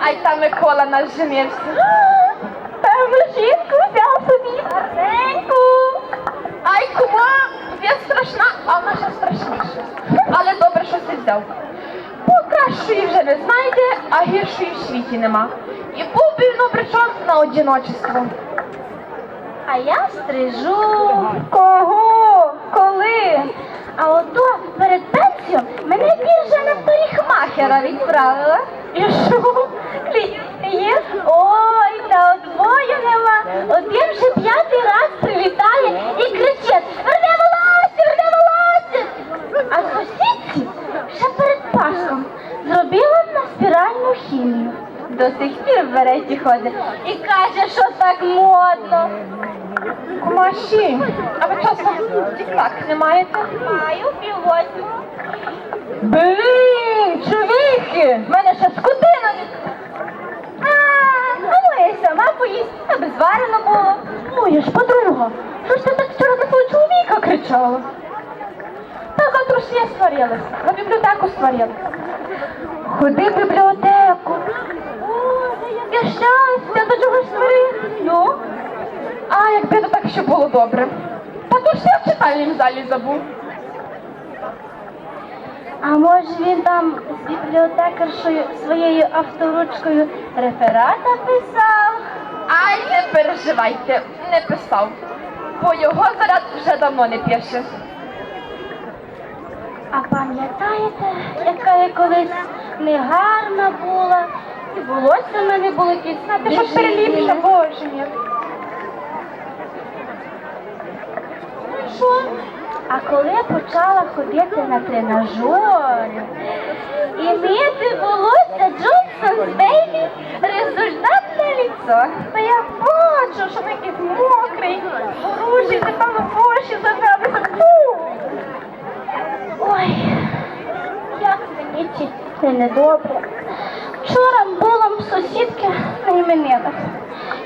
Ай та Микола наш женився. Певно, жінку взяв собі гарненьку. Ай, кума, він страшна, а вона ще страшніша. Але добре, що ти взяв. Бо кращої вже не знайде, а гіршої в світі нема. І був би він обречен на одиночество. А я стрижу. Кого? Коли? А ото перед пенсією мене більше на парикмахера відправила. І що? Хімію. До сих пір в береті ходить і каже, що так модно. Кумаші, а ви часом тік-так не маєте? Маю піввосьмого. Блін, чоловіки, в мене ще скотина. А, ну моя сама поїсть, аби зварено було. Моя ж подруга, що ж ти так вчора на свого чоловіка кричала? Та завтра ж я сварилася, на бібліотеку сварилася. Ходи в бібліотеку. Боже, яке щастя, до чого ж? Ну, А, якби то так ще було добре. Та то я в читальнім залі забув. а може він там з бібліотекаршою своєю авторучкою реферата писав? Ай, не переживайте, не писав. Бо його заряд вже давно не пише. А пам'ятаєте, яка я колись негарна була, і волосся в мене було якесь ти що переліпша, боже мій. Ну і що? А коли я почала ходити на тренажери і мити волосся Джонсон Бейбі, результат на ліцо. Та я бачу, що ти якийсь мокрий, груші, ти як недобре. Вчора була в сусідки на іменинах.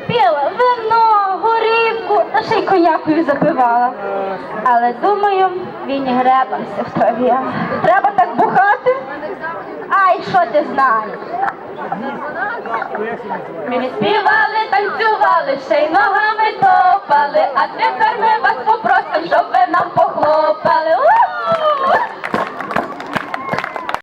Пила вино, горівку та ще й конякою запивала. Але думаю, він і гребався в траві. Треба так бухати? Ай, що ти знаєш? Ми співали, танцювали, ще й ногами топали, а тепер ми вас попросимо, щоб ви!